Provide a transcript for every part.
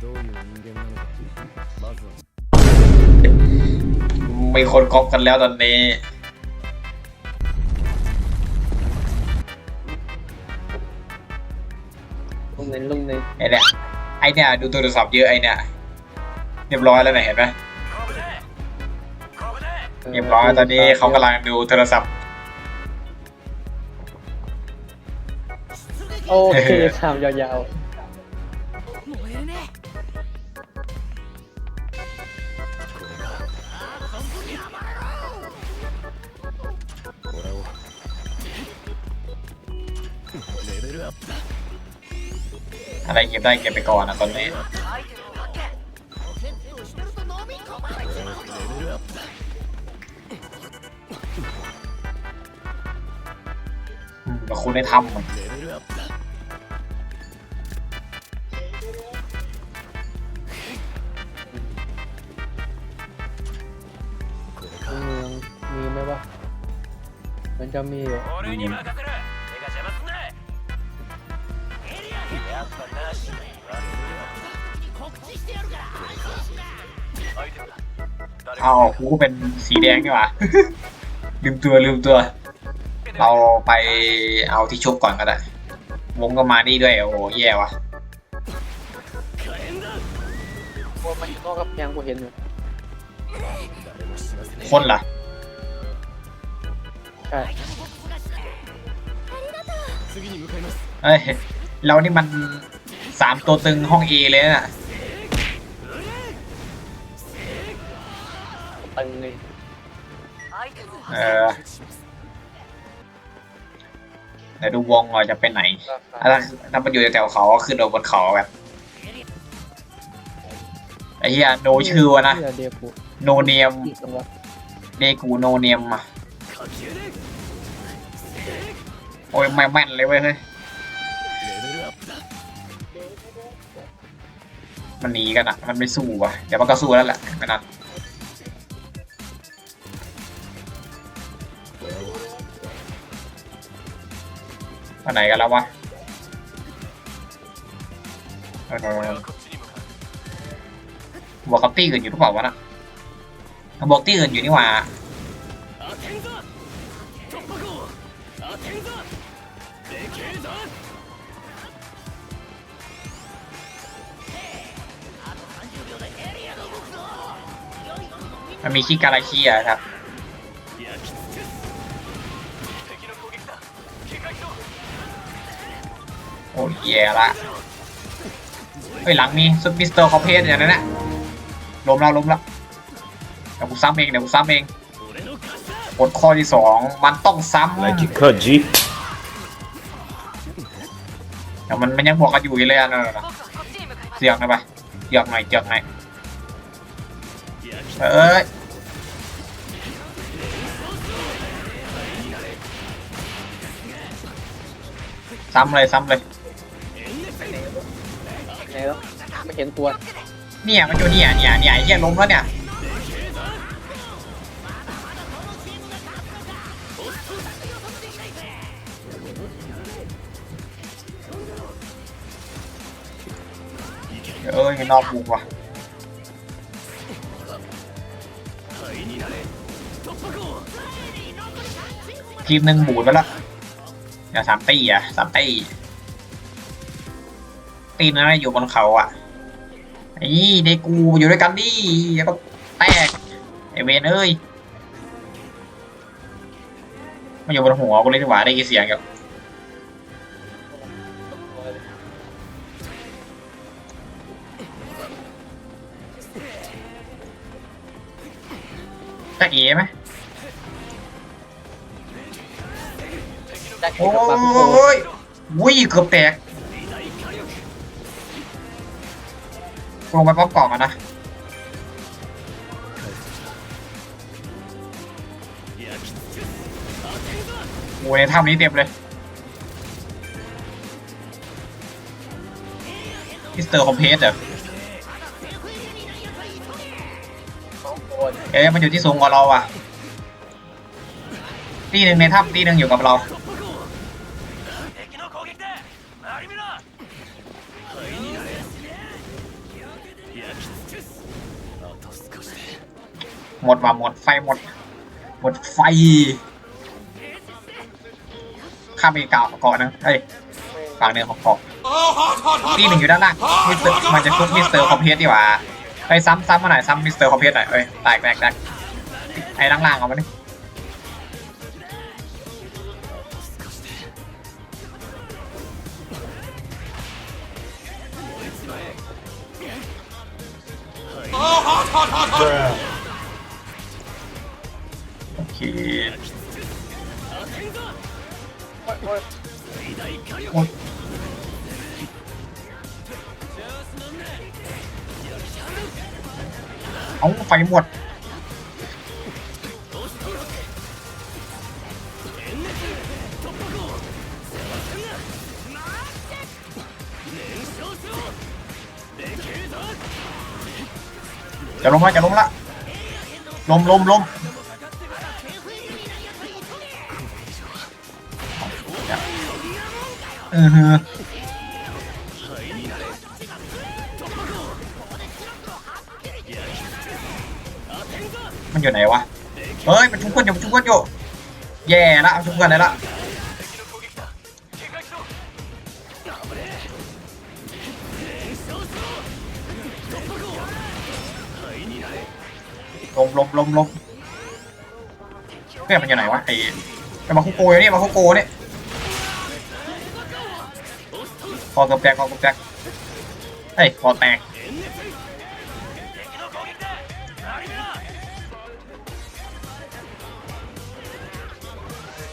どういう人間なのかまずは มีคนก๊อปกันแล้วตอนนี้ ลงเน้นลงเน้น ไอเนี่ยไอเนี่ยดูโทรศัพท์เยอะไอเนี่ยเรียบร้อยแล้วนะเห็นไหมเรียบร้อยตอนนี้เขากำลังดูโทรศัพท์ โอเคถามยาว こ อะไรเก็บได้เก็บไปก่อนนะตอนนี้แต่คุณได้ทำมันมีไหมวะมันจะมีอยู่ เอากูก็เป็นสีแดงดีกว่า ลืมตัวลืมตัว เราไปเอาที่ชกก่อนก็ได้วงก็มานี่ด้วย โอ้แย่วะโอ้คนล่ะเฮ้ย เรานี่มันสามตัวตึงห้องเอเลยนะ ตึงเลยเออแต่ดูวงเราจะไปไหนอะไรนั่นมันอยู่แถวเขาก็ขึ้นไปบนเขาแบบไอ้เหี้ยโนชื่อวะนะโนเนียมเดกูโนเนียมอะโอ้ยไม่แม่นเลยเว้ยเฮ้ยมันหนีกันอะมันไม่สู้วะเดี๋ยวมันก็สู้แล้วแหละไม่นาน ไหนกันแล้ววะบวกกับตี้อื่นอยู่หรือเปวะนะบวกตี้อื่นอยู่นี่หว่ามันมีคิการาชีอะครับ แย่ละเฮ้ยหลังมีซุปมิสเตอร์คอเพสอย่างนั้นแะล้มแล้วล้มแล้วเดี๋ยวกูซ้ำเองเดี๋ยวกูซ้ำเองผดข้อที่สองมันต้องซ้ำไลจิคอจีแต่มันมันยังบวกกันอยู่เลยอะนะเสียกหนไปเสียไหนเสียไหนเอ้ยซ้ำเลยซ้ำเลย ไหแล้วไม่เห็นตัวเนี่ยมันอจเนี่ยเนี่ยเนี่ยไอ้เหี้ยล้มแล้วเนี่ยเอ้ยมันนอกบุกว่ะทีมหนึ่งบูดไปแล้วดี๋ยวสามตีอะสามตี ตีนั้นนะอยู่บนเขาอะไอ้เดกูอยู่ด้วยกันดิแล้วก็แตกไอเวนเอ้ยมาอยู่บนหัวกูเลยดีกว่าได้ยินเสียงกับจะเอ๋ไหมได้โอ้กับปากโคยวุ้ยเกือบแตก ลงไปป้อมกล่องอะนะโอ้ยถ้ำนี้เต็มเลยพิสเตอร์คอมเพสเหรอเอ๊ะมันอยู่ที่สูงกว่าเราอะตีหนึ่งในถ้ำตีหนึ่งอยู่กับเรา หมดว่ะหมดไฟหมด หมดไฟข้ามไปเก่าก่อนนะเอ้ยฝั่งเนื้อของเกาะตีหนึ่งอยู่ด้านล่างมิสเตอร์มันจะชุบมิสเตอร์คอมเพสดีกว่าไปซ้ำซ้ำมาหน่อยซ้ำมิสเตอร์คอมเพสหน่อยเอ้ยแตกแตกแตกไอ้ล่างๆเอามาดิโเอาไฟหมดจะลงละจะลงละลมลมลมเออ มันอยู่ไหนวะ เฮ้ย มันชุบกันอยู่มันชุบกัอยู่ แย่ละมันชุบกันเลยละลมลมลมลมเพื่อนมันอยู่ไหนวะไอ้มาคุโกยนี่มาคุโกนี่คอกระแตกคอกระแตกเฮ้ยคอแตก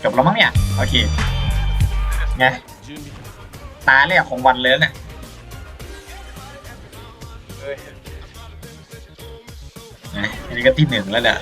จบแล้วมั้งเนี่ย โอเค ไง ตาเรียของวันเลยนะเนี่ยอันนี้ก็ที่หนึ่งแล้วแหล